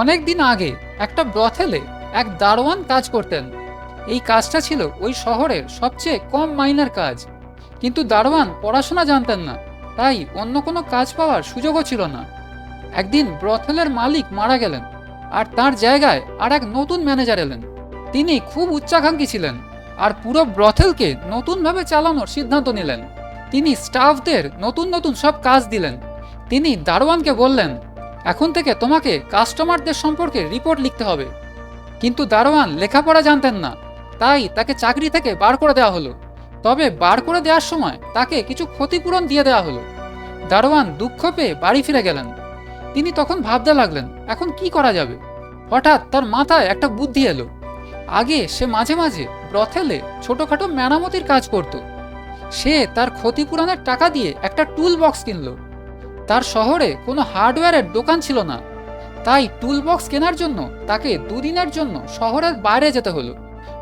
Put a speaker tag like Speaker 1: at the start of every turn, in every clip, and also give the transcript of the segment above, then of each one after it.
Speaker 1: অনেক দিন আগে একটা ব্রথেলে এক দারোয়ান কাজ করতেন। এই কাজটা ছিল ওই শহরের সবচেয়ে কম মাইনের কাজ। কিন্তু দারোয়ান পড়াশোনা জানতেন না, তাই অন্য কোনো কাজ পাওয়ার সুযোগও ছিল না। একদিন ব্রথেলের মালিক মারা গেলেন আর তার জায়গায় আর এক নতুন ম্যানেজার এলেন। তিনি খুব উচ্চাকাঙ্ক্ষী ছিলেন আর পুরো ব্রথেলকে নতুনভাবে চালানোর সিদ্ধান্ত নিলেন। তিনি স্টাফদের নতুন নতুন সব কাজ দিলেন। তিনি দারোয়ানকে বললেন এখন থেকে তোমাকে কাস্টমারদের সম্পর্কে রিপোর্ট লিখতে হবে। কিন্তু দারোয়ান লেখাপড়া জানতেন না। তাই তাকে চাকরি থেকে বার করে দেওয়া হলো। তবে বার করে দেওয়ার সময় তাকে কিছু ক্ষতিপূরণ দিয়ে দেওয়া হলো। দারোয়ান দুঃখ পেয়ে বাড়ি ফিরে গেলেন। তিনি তখন ভাবতে লাগলেন, এখন কি করা যাবে? হঠাৎ তার মাথায় একটা বুদ্ধি এলো। আগে সে মাঝে মাঝে ব্রথেলে ছোটখাটো মেরামতির কাজ করত। সে তার ক্ষতিপূরণের টাকা দিয়ে একটা টুল বক্স কিনলো। তার শহরে কোনো হার্ডওয়্যারের দোকান ছিল না। তাই টুলবক্স কেনার জন্য তাকে দুদিনের জন্য শহরের বাইরে যেতে হলো।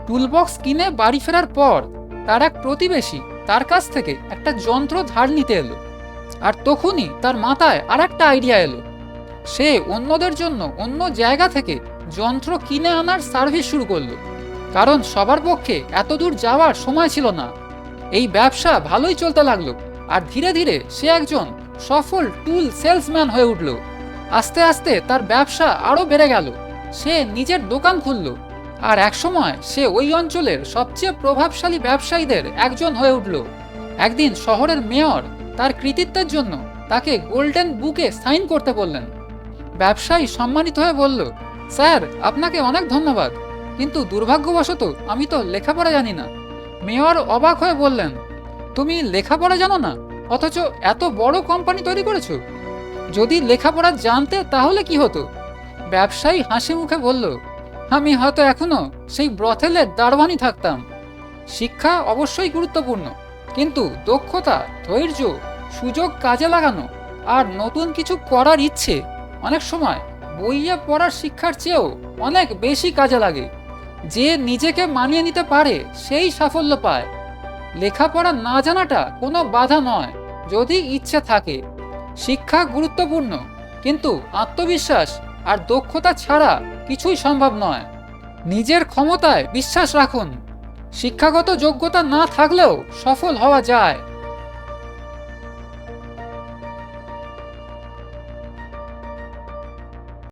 Speaker 1: টুলবক্স কিনে বাড়ি ফেরার পর তার এক প্রতিবেশী তার কাছ থেকে একটা যন্ত্র ধার নিতে এলো। আর তখনই তার মাথায় আর একটা আইডিয়া এলো। সে অন্যদের জন্য অন্য জায়গা থেকে যন্ত্র কিনে আনার সার্ভিস শুরু করল। কারণ সবার পক্ষে এত দূর যাওয়ার সময় ছিল না। এই ব্যবসা ভালোই চলতে লাগল। আর ধীরে ধীরে সে একজন সফল টুল সেলসম্যান হয়ে উঠল। আস্তে আস্তে তার ব্যবসা আরও বেড়ে গেল। সে নিজের দোকান খুলল। আর একসময় সে ওই অঞ্চলের সবচেয়ে প্রভাবশালী ব্যবসায়ীদের একজন হয়ে উঠল। একদিন শহরের মেয়র তার কৃতিত্বের জন্য তাকে গোল্ডেন বুকে সাইন করতে বললেন। ব্যবসায়ী সম্মানিত হয়ে বলল, স্যার, আপনাকে অনেক ধন্যবাদ। কিন্তু দুর্ভাগ্যবশত আমি তো লেখাপড়া জানি না। মেয়র অবাক হয়ে বললেন, তুমি লেখাপড়া জানো না? অথচ এত বড় কোম্পানি তৈরি করেছ? যদি লেখাপড়া জানতে, তাহলে কি হতো? ব্যবসায়ী হাসি মুখে বলল, আমি হয়তো এখনও সেই ব্রথেলের দারবানি থাকতাম। শিক্ষা অবশ্যই গুরুত্বপূর্ণ, কিন্তু দক্ষতা, ধৈর্য, সুযোগ কাজে লাগানো আর নতুন কিছু করার ইচ্ছে অনেক সময় বইয়ে পড়ার শিক্ষার চেয়েও অনেক বেশি কাজে লাগে। যে নিজেকে মানিয়ে নিতে পারে, সেই সাফল্য পায়। লেখাপড়া না জানাটা কোনো বাধা নয়, যদি ইচ্ছে থাকে। শিক্ষা গুরুত্বপূর্ণ, কিন্তু আত্মবিশ্বাস আর দক্ষতা ছাড়া কিছুই সম্ভব নয়। নিজের ক্ষমতায় বিশ্বাস রাখুন। শিক্ষাগত যোগ্যতা না থাকলেও সফল হওয়া যায়।